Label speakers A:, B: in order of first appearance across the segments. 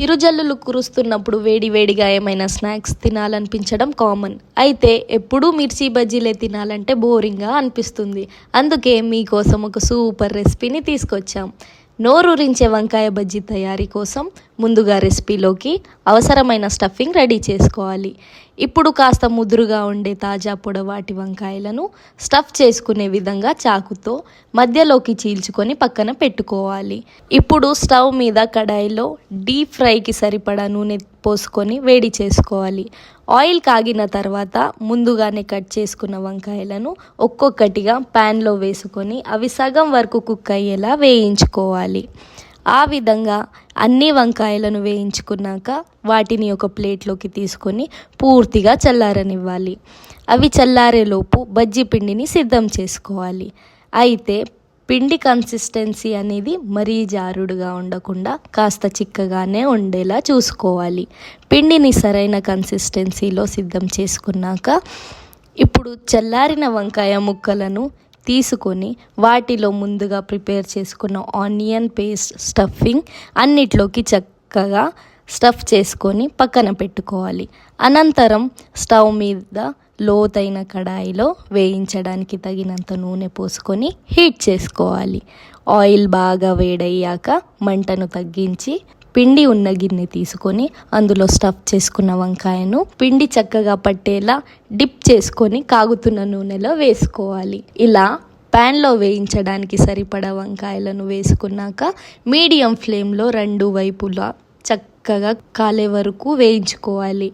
A: చిరుజల్లులు కురుస్తున్నప్పుడు వేడి వేడిగా ఏమైనా స్నాక్స్ తినాలనిపించడం కామన్. అయితే ఎప్పుడూ మిర్చి బజ్జీలే తినాలంటే బోరింగ్గా అనిపిస్తుంది. అందుకే మీకోసం ఒక సూపర్ రెసిపీని తీసుకొచ్చాం. నోరూరించే వంకాయ బజ్జీ తయారీ కోసం ముందుగా రెసిపీలోకి అవసరమైన స్టఫింగ్ రెడీ చేసుకోవాలి. ఇప్పుడు కాస్త ముదురుగా ఉండే తాజా పొడవాటి వంకాయలను స్టఫ్ చేసుకునే విధంగా చాకుతో మధ్యలోకి చీల్చుకొని పక్కన పెట్టుకోవాలి. ఇప్పుడు స్టవ్ మీద కడాయిలో డీప్ ఫ్రైకి సరిపడా నూనె పోసుకొని వేడి చేసుకోవాలి. ఆయిల్ కాగిన తర్వాత ముందుగానే కట్ చేసుకున్న వంకాయలను ఒక్కొక్కటిగా ప్యాన్లో వేసుకొని అవి సగం వరకు కుక్ అయ్యేలా వేయించుకోవాలి. ఆ విధంగా అన్ని వంకాయలను వేయించుకున్నాక వాటిని ఒక ప్లేట్లోకి తీసుకొని పూర్తిగా చల్లారనివ్వాలి. అవి చల్లారేలోపు బజ్జీ పిండిని సిద్ధం చేసుకోవాలి. అయితే పిండి కన్సిస్టెన్సీ అనేది మరీ జారుడుగా ఉండకుండా కాస్త చిక్కగానే ఉండేలా చూసుకోవాలి. పిండిని సరైన కన్సిస్టెన్సీలో సిద్ధం చేసుకున్నాక ఇప్పుడు చల్లారిన వంకాయ ముక్కలను తీసుకొని వాటిలో ముందుగా ప్రిపేర్ చేసుకున్న ఆనియన్ పేస్ట్ స్టఫింగ్ అన్నిట్లోకి చక్కగా స్టఫ్ చేసుకొని పక్కన పెట్టుకోవాలి. అనంతరం స్టవ్ మీద లోతైన కడాయిలో వేయించడానికి తగినంత నూనె పోసుకొని హీట్ చేసుకోవాలి. ఆయిల్ బాగా వేడయ్యాక మంటను తగ్గించి పిండి ఉన్న గిన్నె తీసుకొని అందులో స్టఫ్ చేసుకున్న వంకాయను పిండి చక్కగా పట్టేలా డిప్ చేసుకొని కాగుతున్న నూనెలో వేసుకోవాలి. ఇలా ప్యాన్లో వేయించడానికి సరిపడా వంకాయలను వేసుకున్నాక మీడియం ఫ్లేమ్లో రెండు వైపులా చక్కగా కాలే వరకు వేయించుకోవాలి.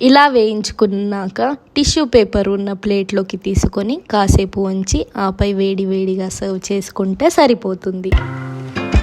A: ఇలా వేయించుకున్నాక టిష్యూ పేపర్ ఉన్న ప్లేట్లోకి తీసుకొని కాసేపు ఉంచి ఆపై వేడి వేడిగా సర్వ్ చేసుకుంటే సరిపోతుంది.